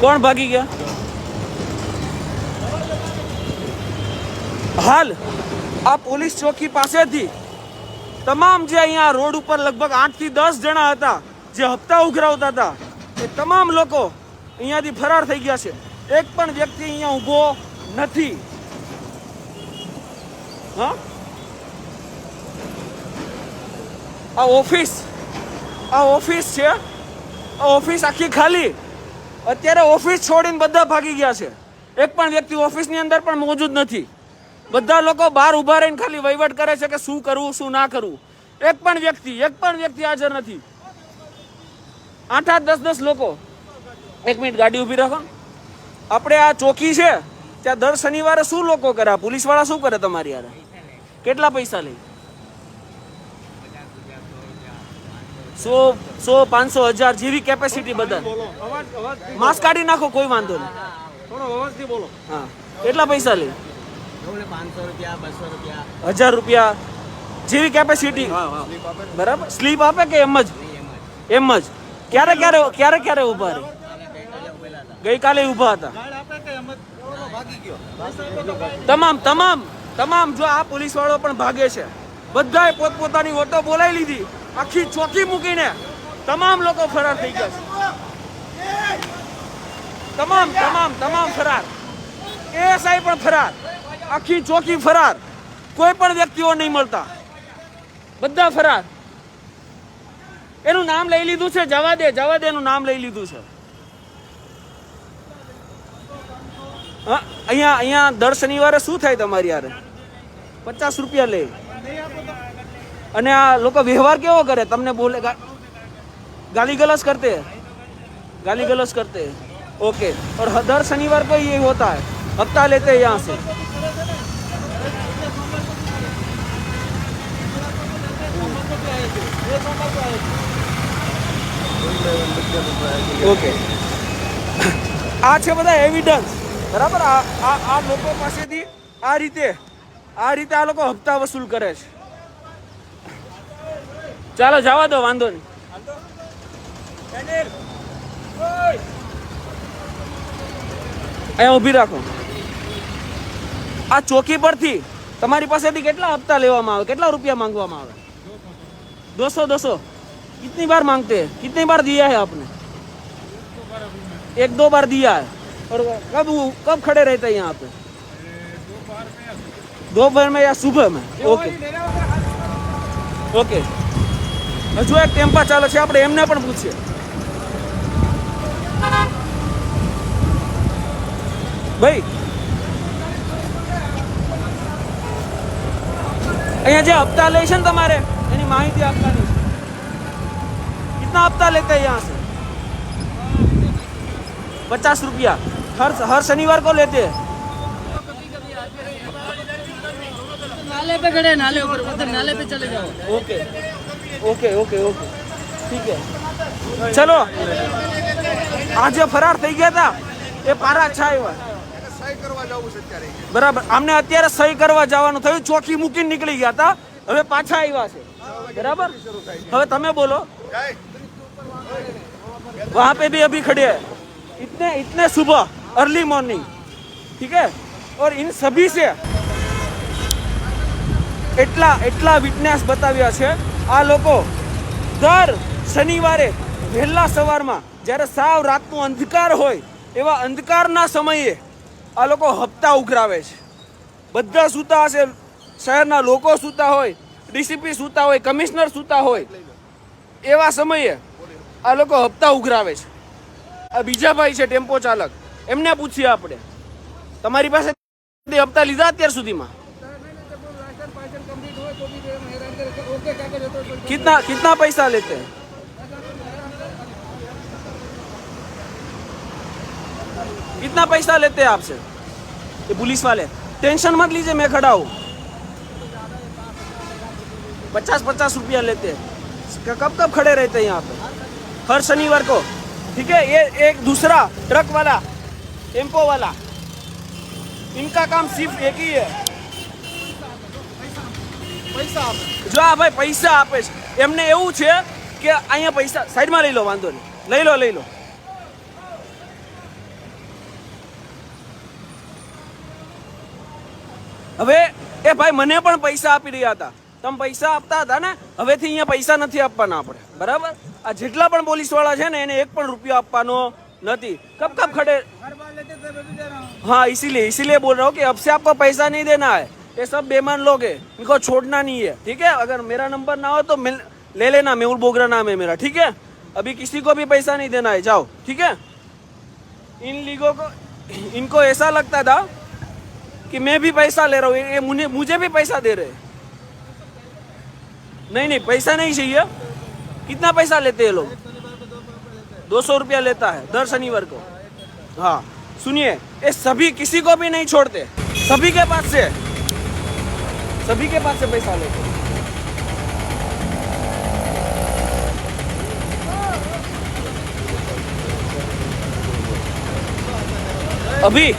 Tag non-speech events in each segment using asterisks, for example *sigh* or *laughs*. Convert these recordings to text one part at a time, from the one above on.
કોણ ભાગી ગયા હાલ આ પોલીસ ચોકી પાસેથી તમામ જે અહીંયા રોડ ઉપર લગભગ આઠથી દસ જણા હતા, જે હપ્તા ઉઘરાવતા હતા, એ તમામ લોકો અહીંયાથી ફરાર થઈ ગયા છે. એક પણ વ્યક્તિ અહીંયા ઊભો નથી. હા? આ ઓફિસ આ ઓફિસ છે, આ ઓફિસ આખી ખાલી. અત્યારે ઓફિસ છોડીને બધા ભાગી ગયા છે. એક પણ વ્યક્તિ ઓફિસની અંદર પણ મોજૂદ નથી. બધા લોકો બહાર ઊભા રહીને ખાલી વહીવટ કરે છે કે શું કરવું, શું ના કરવું. એક પણ વ્યક્તિ, એક પણ વ્યક્તિ હાજર નથી. આઠ આઠ, દસ દસ લોકો. એક મિનિટ ગાડી ઊભી રાખો. આપણે આ ચોકી છે, ત્યાં દર શનિવારે શું લોકો કરે? પોલીસવાળા શું કરે તમારી યાર કેટલા પૈસા લે? સો સો પાંચસો હજાર જેવી કેપેસિટી બધા માસ્ક કાઢી નાખો, કોઈ વાંધો નહીં. થોડો અવાજથી બોલો હા. કેટલા પૈસા લે? હજાર રૂપિયા. જેવી કેપેસિટી બરાબર? સ્લીપ આપે કે એમ જ? એમ જ. ક્યારે ક્યારે ક્યારે ક્યારે ઊભા રહે? ગઈકાલે ઊભા હતા. તમામ તમામ તમામ જો આ પોલીસ વાળો પણ ભાગે છે. બધાએ પોતપોતાની ઓટો બોલાવી લીધી. આખી ચોકી મૂકીને તમામ લોકો ફરાર થઈ ગયા છે. તમામ તમામ તમામ ફરાર. એએસઆઈ પણ ફરાર. આખી ચોકી ફરાર. કોઈ પણ વ્યક્તિઓ નહીં મળતા. બધા ફરાર. એનું નામ લઈ લીધું છે જવા દે જવા દે એનું નામ લઈ લીધું છે. અહીંયા અહીંયા દર શનિવારે શું થાય તમારી યાર પચાસ રૂપિયા લે. અને આ લોકો વ્યવહાર કેવો કરે તમને બોલે ગા- गाली गलौज करते हैं गाली गलौज करते हैं ओके और हर शनिवार को ये होता है हफ्ता लेते हैं यहाँ से ઓકે આ છે બધા એવિડન્સ બરાબર આ આ આ લોકો પાસેથી આ રીતે આ રીતે આ લોકો હપ્તા વસૂલ કરે છે ચાલો જવા દો વાંધો નહીં અહીંયા ઊભી રાખો આ ચોકી પરથી તમારી પાસેથી કેટલા હપ્તા લેવામાં આવે કેટલા રૂપિયા માંગવામાં આવે દોસો દોસો कितनी बार मांगते हैं कितनी बार दिया है आपने एक दो बार दिया है और कब कब खड़े रहते हैं यहाँ पे दोपहर में या सुबह में ओके ઓકે હજુ એક ટેમ્પા ચાલે છે આપણે એમને પણ પૂછીએ ભાઈ અહીંયા જે હપ્તા લે છે ને તમારે એની માહિતી આપવાની છે कितना हफ्ता लेते हैं यहाँ से पचास रुपया हर हर शनिवार को लेते हैं नाले पे खड़े हैं, नाले ऊपर उधर नाले पे चले जाओ ओके ओके ओके ओके ठीक है ચલો આ જે ફરાર થઈ ગયા હતા એ પારા અચ્છા આવ્યા બરાબર આમને અત્યારે સહી કરવા જવાનું થયું ચોકી મૂકીને નીકળી ગયા હતા હવે પાછા આવ્યા છે બરાબર હવે તમે બોલો वहां पे भी अभी खड़े हैं इतने इतने सुबह अर्ली मॉर्निंग ठीक है और इन सभी से એટલા એટલા વિટનેસ બતાવ્યા છે આ લોકો દર શનિવારે વહેલા સવારમાં જ્યારે સાવ રાતનો અંધકાર હોય એવા અંધકારના સમયે આ લોકો હપ્તા ઉઘરાવે છે. બધા સૂતા હશે, શહેરના લોકો સૂતા હોય, ડીસીપી સૂતા હોય, કમિશનર સૂતા હોય, એવા સમયે આ લોકો હપ્તા ઉઘરાવે છે. આ બીજા ભાઈ છે ટેમ્પો ચાલક. એમને પૂછીએ આપણે. તમારી પાસે હપ્તા લીધા અત્યાર સુધીમાં? कितना कितना पैसा लेते हैं? कितना पैसा लेते हैं आपसे? ये पुलिस वाले, टेंशन मत लीजिए, मैं खड़ा हूँ। पचास पचास रुपया लेते हैं। कब कब खड़े रहते हैं यहाँ पे? हर शनिवार को। ठीक है, ये एक दूसरा ट्रक वाला, टेंपो वाला। इनका काम सिर्फ़ एक ही है। જો આ ભાઈ પૈસા આપે છે એમને એવું છે કે અહીંયા પૈસા સાઈડમાં લઈ લો વાંધો નહીં. લઈ લો લઈ લો. હવે એ ભાઈ મને પણ પૈસા આપી રહ્યા હતા. તમે પૈસા આપતા હતા ને હવેથી અહીંયા પૈસા નથી આપવાના આપણે. બરાબર? આ જેટલા પણ પોલીસવાળા છે ને એને એક પણ રૂપિયો આપવાનો નથી. કપ કપ ખડે. હા. इसीलिए इसीलिए બોલ रहा કે कि अब से आपको पैसा नहीं ये सब बेमान लोग हैं, इनको छोड़ना नहीं है, ठीक है? अगर मेरा नंबर ना हो तो मिल, ले लेना, मेहुल बोगरा नाम है मेरा, ठीक है? अभी किसी को भी पैसा नहीं देना है, जाओ, ठीक है? इन लीगों को, इनको ऐसा लगता था कि मैं भी पैसा ले रहा हूँ, ये मुझे मुझे भी पैसा दे रहे नहीं नहीं, पैसा नहीं चाहिए। कितना पैसा लेते हैं लोग? दो सौ रुपया लेता है, दर शनिवार को। हाँ सुनिए, ये सभी किसी को भी नहीं छोड़ते, सभी के पास से। सभी के पास से पैसा लेते અભી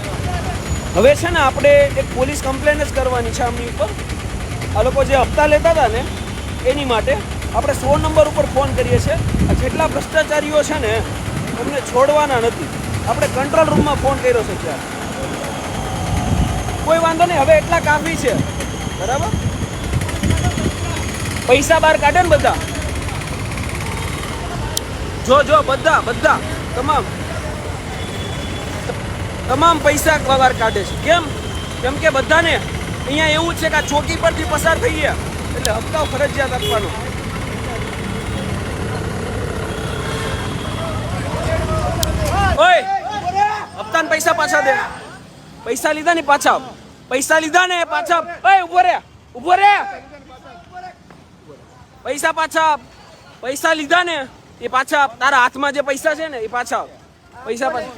હવે છે ને આપણે એક પોલીસ કમ્પ્લેન જ કરવાની છે આમની ઉપર આ લોકો જે હપ્તા લેતા હતા ને એની માટે આપણે સો નંબર ઉપર ફોન કરીએ છીએ આ જેટલા ભ્રષ્ટાચારીઓ છે ને એમને છોડવાના નથી આપણે કંટ્રોલ રૂમમાં ફોન કર્યો છે ત્યાં કોઈ વાંધો નહીં હવે એટલા કાફી છે બરાબર? પૈસા બહાર કાઢે ને બધા? જો જો, બધા બધા, તમામ. તમામ પૈસા બહાર કાઢે છે. કેમ? કેમ કે બધાને અહીંયા એવું છે કે આ ચોકી પરથી પસાર થઈ ગયા એટલે હપ્તાઓ ફરજિયાત આપવાનો. ઓય! હપ્તાના પૈસા પાછા દે. પૈસા લીધા ને પાછા. પૈસા લીધા ને પાછા આપ. ઊભો રે ઊભો રે. પૈસા પાછા. પૈસા લીધા ને, એ પાછા તારા હાથમાં જે પૈસા છે ને, એ પાછા. પૈસા પાછા.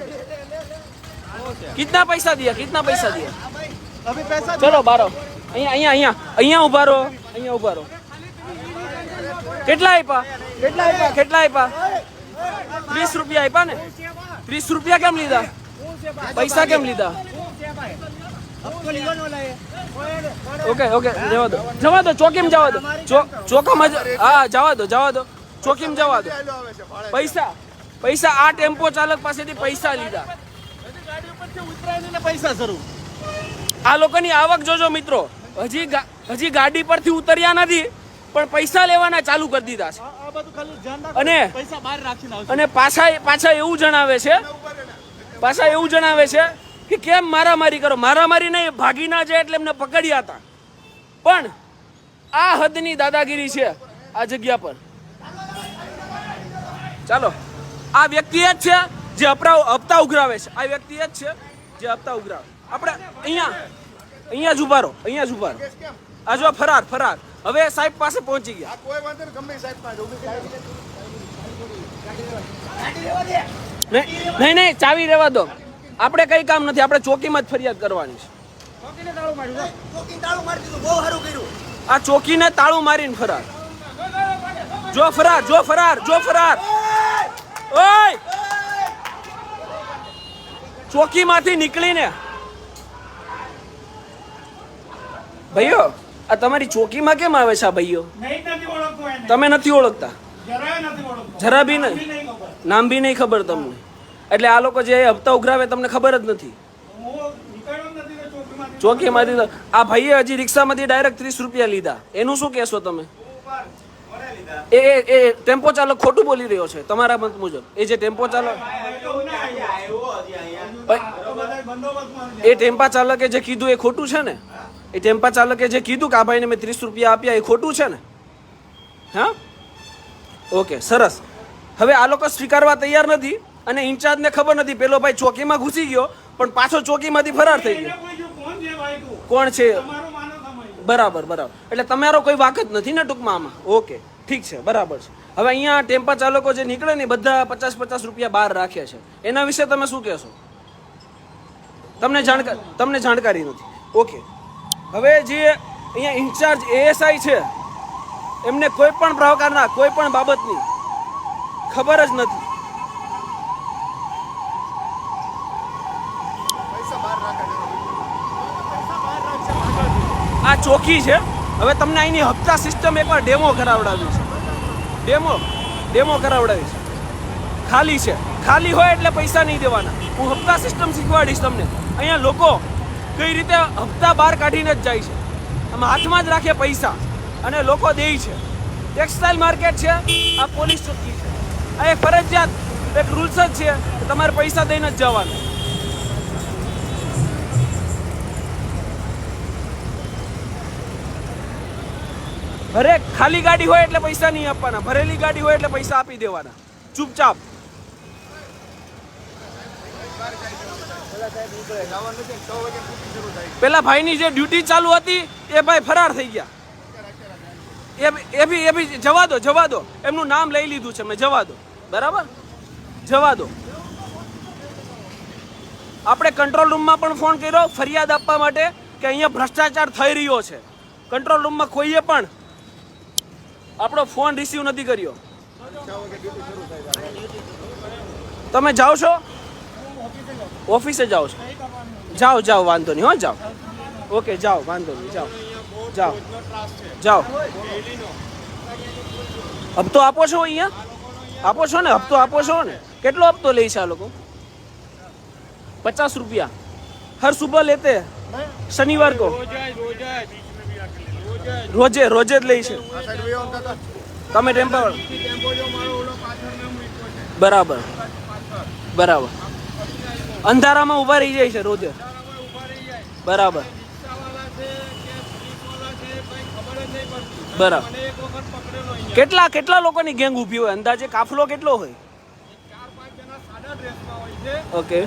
કિતના પૈસા દિયા કિતના પૈસા દિયા ચલો, બારો. અહીંયા અહીંયા અહીંયા અહીંયા ઊભા રહો, અહીંયા ઊભા રહો. કેટલા આપ્યા કેટલા આપ્યા કેટલા આપ્યા ત્રીસ રૂપિયા આપ્યા ને? ત્રીસ રૂપિયા કેમ લીધા? પૈસા કેમ લીધા? ઓકે ઓકે જવા દો. જવા દો ચોકીમાં જવા દો. ચોકામાં હા જવા દો જવા દો. ચોકીમાં જવા દો. પૈસા પૈસા આ ટેમ્પો ચાલક પાસેથી પૈસા લીધા. પૈસા આ લોકોની આવક જોજો મિત્રો. હજી હજી ગાડી પરથી ઉતર્યા નથી પણ પૈસા લેવાના ચાલુ કરી દીધા છે. આ બધું ખાલી ધ્યાન રાખો અને પૈસા બહાર રાખીને અને પાછા પાછા એવું જણાવે છે પાછા એવું જણાવે છે કે *laughs* કેમ મારામારી કરો? મારામારી નહીં ભાગી ના જાય એટલે એમને પકડ્યા હતા. પણ આ હદની દાદાગીરી છે આ જગ્યા પર. ચાલો આ વ્યક્તિ જ છે જે અપરાવ હપ્તા ઉઘરાવે છે. આ વ્યક્તિ જ છે જે હપ્તા ઉઘરાવે. આપણે અહીંયા અહીંયા જ ઊભા રહો અહીંયા જ ઉભારો આ જો ફરાર ફરાર. હવે સાહેબ પાસે પહોંચી ગયા. નહીં નહીં નહીં ચાવી રહેવા દો. આપણે કઈ કામ નથી આપણે ચોકીમાં જ ફરિયાદ કરવાની છે. આ ચોકીને તાળું મારીને ફરાર. જો ફરાર જો ફરાર જો ફરાર. ઓય! ચોકીમાંથી નીકળીને. ભાઈઓ આ તમારી ચોકીમાં કેમ આવે છે આ ભાઈઓ? તમે નથી ઓળખતા? જરા બી નહીં. નામ બી નહીં ખબર તમને. એટલે આ લોકો જે હપ્તા ઉઘરાવે તમને ખબર જ નથી. ચોકીમાંથી આ ભાઈએ હજી રિક્ષામાંથી ડાયરેક્ટ ત્રીસ રૂપિયા લીધા. એનું શું કહેશો તમે? એ એ ટેમ્પો ચાલક ખોટું બોલી રહ્યો છે, તમારા મત મુજબ. એ જે ટેમ્પો ચાલક એ ટેમ્પા ચાલકે જે કીધું એ ખોટું છે ને? એ ટેમ્પા ચાલકે જે કીધું કે આ ભાઈને મેં ત્રીસ રૂપિયા આપ્યા, એ ખોટું છે ને? હા? ઓકે, સરસ. હવે આ લોકો સ્વીકારવા તૈયાર નથી. અને ઇન્ચાર્જને ખબર નથી પેલો ભાઈ ચોકીમાં ઘૂસી ગયો પણ પાછો ચોકીમાંથી ફરાર થઈ ગયો. કોણ છે બરાબર બરાબર. એટલે તમારો કોઈ વાક જ નથી ને ટૂંકમાં આમાં? ઓકે ઠીક છે બરાબર છે. હવે અહીંયા ટેમ્પા ચાલકો જે નીકળે ને બધા પચાસ પચાસ રૂપિયા બહાર રાખ્યા છે. એના વિશે તમે શું કહેશો? તમને જાણકાર તમને જાણકારી નથી. ઓકે. હવે જે અહીંયા ઇન્ચાર્જ એએસઆઈ છે એમને કોઈ પણ પ્રકારના કોઈ પણ બાબતની ખબર જ નથી. આ ચોકી છે. હવે તમને અહીંની હપ્તા સિસ્ટમ એકવાર ડેમો કરાવડાવી છે ડેમો ડેમો કરાવડાવી છે ખાલી છે. ખાલી હોય એટલે પૈસા નહીં દેવાના. હું હપ્તા સિસ્ટમ શીખવાડીશ તમને. અહીંયા લોકો કઈ રીતે હપ્તા બહાર કાઢીને જ જાય છે. આમ હાથમાં જ રાખે પૈસા. અને લોકો દે છે. ટેક્સટાઇલ માર્કેટ છે. આ પોલીસ ચોકી છે. આ એક ફરજિયાત, એક રૂલ્સ જ છે તમારે પૈસા દઈને જ જવાનું. ભરે ખાલી ગાડી હોય એટલે પૈસા નહીં આપવાના. ભરેલી ગાડી હોય એટલે પૈસા આપી દેવાના. ચૂપચાપ. પેલા ભાઈની જે ડ્યુટી ચાલુ હતી, એ ભાઈ ફરાર થઈ ગયા. એ એ બી એ બી, જવા દો જવા દો. એમનું નામ લઈ લીધું છે, મેં જવા દો. બરાબર? જવા દો. આપણે કંટ્રોલ રૂમમાં પણ ફોન કર્યો, ફરિયાદ આપવા માટે કે અહીંયા ભ્રષ્ટાચાર થઈ રહ્યો છે. કંટ્રોલ રૂમમાં કોઈએ પણ આપણો ફોન રિસીવ નથી કર્યો. તમે જાઓ છો? ઓફિસે જાઓ છો. જાઓ જાઓ વાંધો નહીં હો જાઓ. ઓકે જાઓ વાંધો નહીં જાઓ. જાઓ. જાઓ. હપ્તો આપો છો અહીંયા? આપો છો ને? હપ્તો આપો છો ને? કેટલો હપ્તો લે છે આ લોકો? પચાસ રૂપિયા. હર સુબહ લેતે. શનિવાર કો? રોજે રોજે જ લઈ છે. તમે ટેમ્પો બરાબર. બરાબર. અંધારામાં ઊભા રહી જાય છે રોજે. બરાબર. બરાબર. કેટલા કેટલા લોકોની ગેંગ ઊભી હોય? અંદાજે કાફલો કેટલો હોય? ઓકે.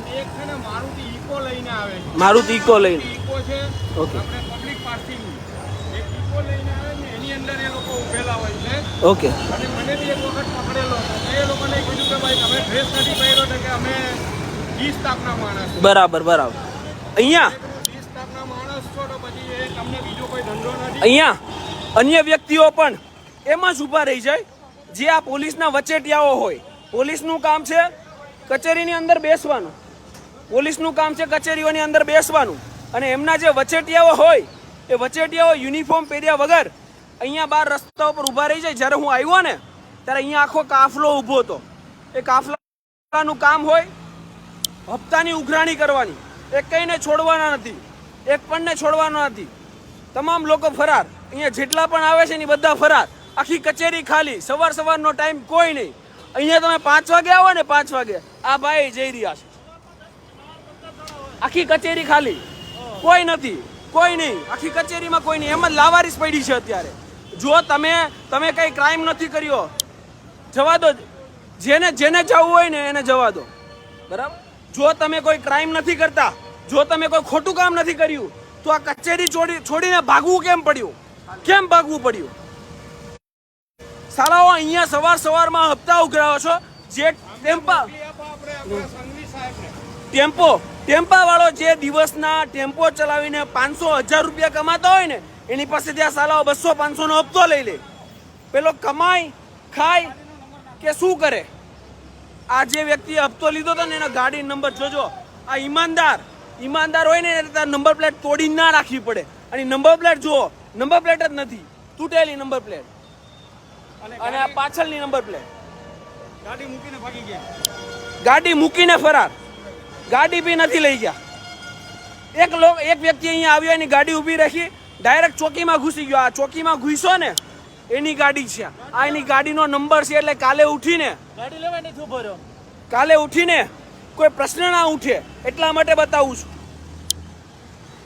મારુતિ ઇકો લઈને આવે મારુતિ ઇકો લઈને. ઓકે. પબ્લિક પાર્કિંગની એક લઈને આવે ને એની અંદર એ લોકો ઉભેલા હોય છે. ઓકે. અને મને બી એક વખત પકડેલો હતો. એ લોકોને કીધું કે ભાઈ તમે ડ્રેસ નથી પહેર્યો તો કે અમે વીસ તાપના માણસ બરાબર બરાબર. અહીંયા? વીસ તાપના માણસ છો તો પછી એ તમને બીજો કોઈ ધંધો નથી. અહીંયા? અન્ય વ્યક્તિઓ પણ એમાં જ ઊભા રહી જાય. જે આ પોલીસના વચેટિયાઓ હોય. પોલીસનું કામ છે કચેરીની અંદર બેસવાનું. પોલીસનું કામ છે કચેરીઓની અંદર બેસવાનું. અને એમના જે વચેટિયાઓ હોય એ વચેટિયાઓ યુનિફોર્મ પહેર્યા વગર અહીંયા બાર રસ્તા ઉપર ઊભા રહી જાય. જ્યારે હું આવ્યો ને, ત્યારે અહીંયા આખો કાફલો ઊભો હતો. એ કાફલાનું કામ હોય હપ્તાની ઉઘરાણી કરવાની. એક કંઈને છોડવાના નથી, એક પણને છોડવાનો નથી. તમામ લોકો ફરાર. અહીંયા જેટલા પણ આવે છે ને બધા ફરાર. આખી કચેરી ખાલી. સવાર સવારનો ટાઈમ કોઈ નહીં. અહીંયા તમે પાંચ વાગે આવો ને પાંચ વાગે, આ ભાઈ જઈ રહ્યા છે. આખી કચેરી ખાલી. કોઈ નથી. કોઈ નહીં. આખી કચેરીમાં કોઈ નહીં. એમ જ લાવારીસ પડી છે અત્યારે. જો તમે તમે કઈ ક્રાઇમ નથી કર્યો, જવા દો. જેને જેને જવું હોય ને એને જવા દો. બરાબર? જો તમે કોઈ ક્રાઇમ નથી કરતા, જો તમે કોઈ ખોટું કામ નથી કર્યું, તો આ કચેરી છોડી, છોડીને ભાગવું કેમ પડ્યું? કેમ ભાગવું પડ્યું? સાલાઓ, અહીંયા સવાર સવારમાં હપ્તા ઉઘરાવો છો. જે ટેમ્પા ટેમ્પો ટેમ્પા વાળો જે દિવસના ટેમ્પો ચલાવીને પાંચસો હજાર રૂપિયા કમાતો હોય ને એની પાસેથી આ સાલાઓ બસો પાંચસો નો હપ્તો લઈ લે. પેલો કમાય ખાય કે શું કરે? આ જે વ્યક્તિએ હપ્તો લીધો હતો ને એનો ગાડી નંબર જોજો. આ ઈમાનદાર ઈમાનદાર હોય ને એને નંબર પ્લેટ તોડી ના રાખવી પડે. અને નંબર પ્લેટ જુઓ નંબર પ્લેટ જ નથી તૂટેલી નંબર પ્લેટ. અને આ પાછળની નંબર પ્લેટ. ગાડી મૂકીને ભાગી ગયા. ગાડી મૂકીને ફરાર. ગાડી બી નથી લઈ ગયા. એક લોક એક વ્યક્તિ અહીંયા આવ્યો એની ગાડી ઊભી રાખી ડાયરેક્ટ ચોકીમાં ઘૂસી ગયો. આ ચોકીમાં ઘૂસ્યો ને એની ગાડી છે. આ એની ગાડીનો નંબર છે એટલે કાલે ઉઠીને ગાડી લેવા નથી ઊભો રહ્યો. કાલે ઉઠીને કોઈ પ્રશ્ન ના ઉઠે. એટલા માટે બતાવું છું.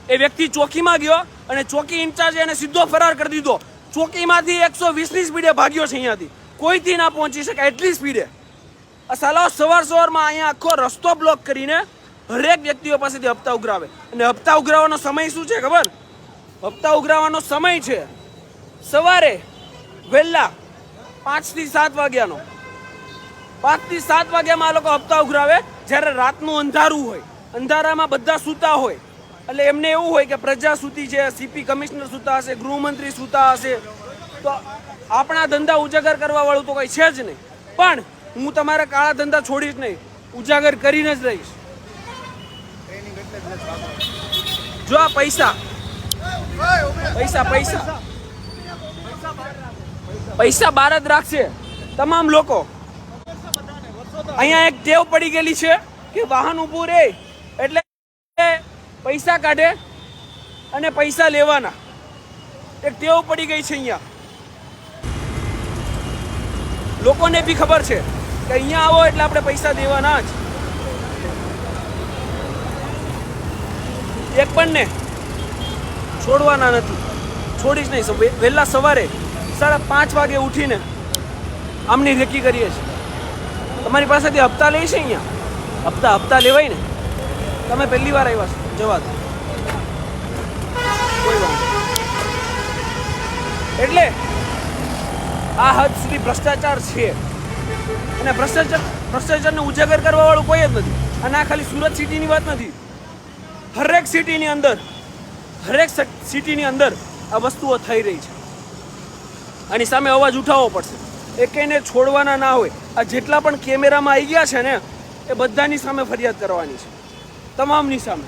એ વ્યક્તિ ચોકીમાં ગયો અને ચોકી ઇન્ચાર્જ એને સીધો ફરાર કરી દીધો. ચોકીમાંથી એકસો વીસની સ્પીડે ભાગ્યો છે અહીંયાથી. કોઈથી ના પહોંચી શકે એટલી સ્પીડે. આ સાલાઓ સવાર સવારમાં અહીંયા આખો રસ્તો બ્લોક કરીને હરેક વ્યક્તિઓ પાસેથી હપ્તા ઉઘરાવે. અને હપ્તા ઉઘરાવવાનો સમય શું છે ખબર? હપ્તા ઉઘરાવવાનો સમય છે સવારે વહેલા પાંચથી સાત વાગ્યાનો. પાંચથી સાત વાગ્યામાં આ લોકો હપ્તા ઉઘરાવે જ્યારે રાતનું અંધારું હોય. અંધારામાં બધા સૂતા હોય. એટલે એમને એવું હોય કે પ્રજા સૂતી છે સીપી કમિશનર સૂતા હશે, ગૃહમંત્રી સૂતા હશે. તો આપણા ધંધા ઉજાગર કરવા વાળું તો કઈ છે જ નહીં. પણ હું તમારા કાળા ધંધા છોડીશ નહીં. ઉજાગર કરીને જ રહીશ. જો આ પૈસા. પૈસા પૈસા. પૈસા બાર જ રાખશે. તમામ લોકો. અહીંયા એક ટેવ પડી ગયેલી છે કે વાહન ઊભું રહે એટલે પૈસા કાઢે અને પૈસા લેવાના. એક ટેવ પડી ગઈ છે અહીંયા. લોકોને બી ખબર છે કે અહીંયા આવો એટલે આપણે પૈસા દેવાના જ. એક પણ ને છોડવાના નથી. છોડીશ નહીં. વહેલા સવારે સાડા પાંચ વાગે ઉઠીને આમની રેકી કરીએ છીએ. તમારી પાસેથી હપ્તા લે છે અહીંયા? હપ્તા હપ્તા લેવાય ને? તમે પહેલી વાર આવ્યા છો. જવા દો. કોઈ વાત. એટલે આ હદ સુધી ભ્રષ્ટાચાર છે. અને ભ્રષ્ટાચાર ભ્રષ્ટાચારને ઉજાગર કરવાવાળું કોઈ જ નથી. અને આ ખાલી સુરત સિટીની વાત નથી. હરેક સિટીની અંદર, હરેક સિટીની અંદર આ વસ્તુઓ થઈ રહી છે. આની સામે અવાજ ઉઠાવવો પડશે. એ કંઈને છોડવાના ના હોય, આ જેટલા પણ કેમેરામાં આવી ગયા છે ને, એ બધાની સામે ફરિયાદ કરવાની છે. તમામની સામે.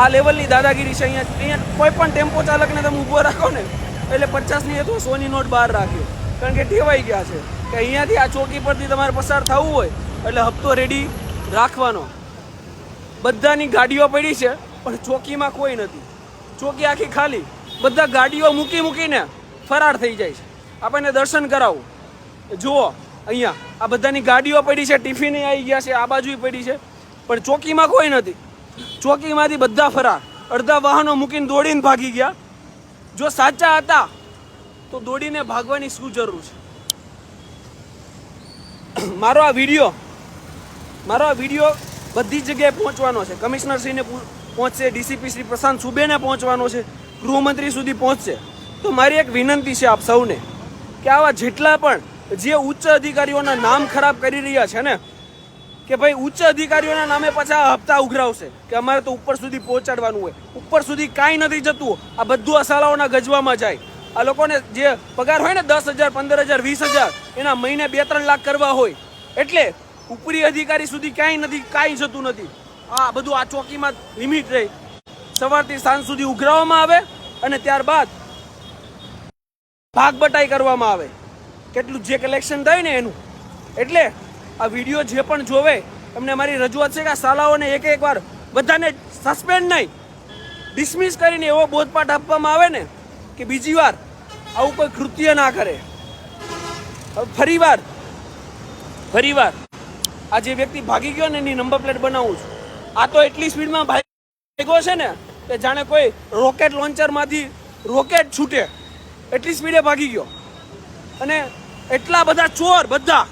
આ લેવલની દાદાગીરી છે અહીંયા અહીંયા કોઈ પણ ટેમ્પો ચાલકને તમે ઊભો રાખો ને, એટલે પચાસની અથવા સોની નોટ બહાર રાખે. કારણ કે ટેવાઈ ગયા છે કે અહીંયાથી આ ચોકી પરથી તમારે પસાર થવું હોય એટલે હપ્તો રેડી રાખવાનો. બધાની ગાડીઓ પડી છે, પણ ચોકીમાં કોઈ નથી. ચોકી આખી ખાલી. બધા ગાડીઓ મૂકી મૂકીને ફરાર થઈ જાય છે. આપણને દર્શન કરાવું. જુઓ, અહીંયા આ બધાની ગાડીઓ પડી છે, ટિફિને આવી ગયા છે, આ બાજુ પડી છે, પણ ચોકીમાં કોઈ નથી. ચોકીમાંથી બધા ફરાર. અડધા વાહનો મૂકીને દોડીને ભાગી ગયા. જો સાચા હતા તો દોડીને ભાગવાની શું જરૂર છે? મારો આ વીડિયો, મારો આ વીડિયો બધી જગ્યાએ પહોંચવાનો છે. કમિશનરશ્રીને પૂ- પહોંચશે, ડીસીપી શ્રી પ્રશાંત સુબેને પહોંચવાનો છે, ગૃહમંત્રી સુધી પહોંચશે. તો મારી એક વિનંતી છે આપ સૌને કે આવા જેટલા પણ જે ઉચ્ચ અધિકારીઓના નામ ખરાબ કરી રહ્યા છે ને, કે ભાઈ ઉચ્ચ અધિકારીઓના નામે પાછા હપ્તા ઉઘરાવશે, કે અમારે તો ઉપર સુધી પહોંચાડવાનું હોય. ઉપર સુધી કાંઈ નથી જતું. આ બધું શાળાઓના ગજવામાં જાય. આ લોકોને જે પગાર હોય ને દસ હજાર, પંદર હજાર, વીસ હજાર, એના મહિને બે ત્રણ લાખ કરવા હોય. એટલે ઉપરી અધિકારી સુધી ક્યાંય નથી, કાંઈ જતું નથી. આ બધું આ ચોકીમાં લિમિટ રહી. સવારથી સાંજ સુધી ઉઘરાવવામાં આવે અને ત્યારબાદ ભાગ બટાઈ કરવામાં આવે. કેટલું જે કલેક્શન થાય ને એનું. એટલે આ વીડિયો જે પણ જોવે, એમને મારી રજૂઆત છે કે આ શાળાઓને એક એક વાર બધાને સસ્પેન્ડ નહીં. ડિસમિસ કરીને એવો બોધપાઠ આપવામાં આવે ને કે બીજી વાર આવું કોઈ કૃત્ય ના કરે. ફરી વાર ફરી વાર આ જે વ્યક્તિ ભાગી ગયો ને એની નંબર પ્લેટ બનાવું છું. આ તો એટલી સ્પીડમાં ભાગ્યો છે ને કે જાણે કોઈ રોકેટ લોન્ચરમાંથી રોકેટ છૂટે. એટલી સ્પીડે ભાગી ગયો. અને એટલા બધા ચોર બધા.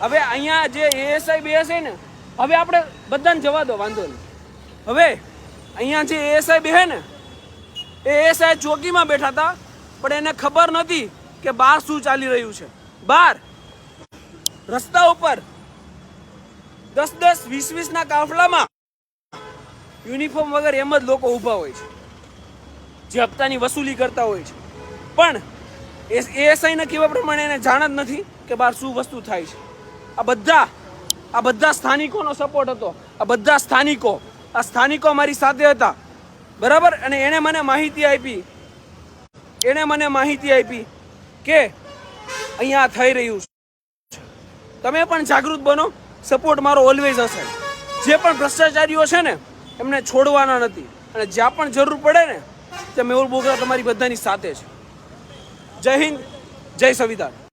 હવે અહીંયા જે એએસઆઈ બીએસઆઈ ને, હવે આપણે બધાને જવા દો, વાંધો નહીં. હવે અહીંયા જે એએસઆઈ બે ને એ સાહેબ ચોકીમાં બેઠા હતા, પણ એને ખબર નથી કે બહાર શું ચાલી રહ્યું છે. બહાર. રસ્તા ઉપર. દસ દસ, વીસ વીસ ના કાફલામાં. યુનિફોર્મ વગર એમ જ લોકો ઊભા હોય છે. જે હપ્તાની વસૂલી કરતા હોય છે. પણ એએસઆઈને કહેવા પ્રમાણે એને જાણ જ નથી કે બહાર શું વસ્તુ થાય છે. આ બધા આ બધા સ્થાનિકોનો સપોર્ટ હતો. આ બધા સ્થાનિકો. આ સ્થાનિકો મારી સાથે હતા. બરાબર? અને એણે મને માહિતી આપી. એણે મને માહિતી આપી કે અહીંયા થઈ રહ્યું છે. તમે પણ જાગૃત બનો. સપોર્ટ મારો ઓલવેઝ હશે. જે પણ ભ્રષ્ટાચારીઓ છે ને, એમને છોડવાના નથી. અને જ્યાં પણ જરૂર પડે ને, ત્યાં મેહુલ બોગરા તમારી બધાની સાથે છે. જય હિન્દ, જય સંવિધાન.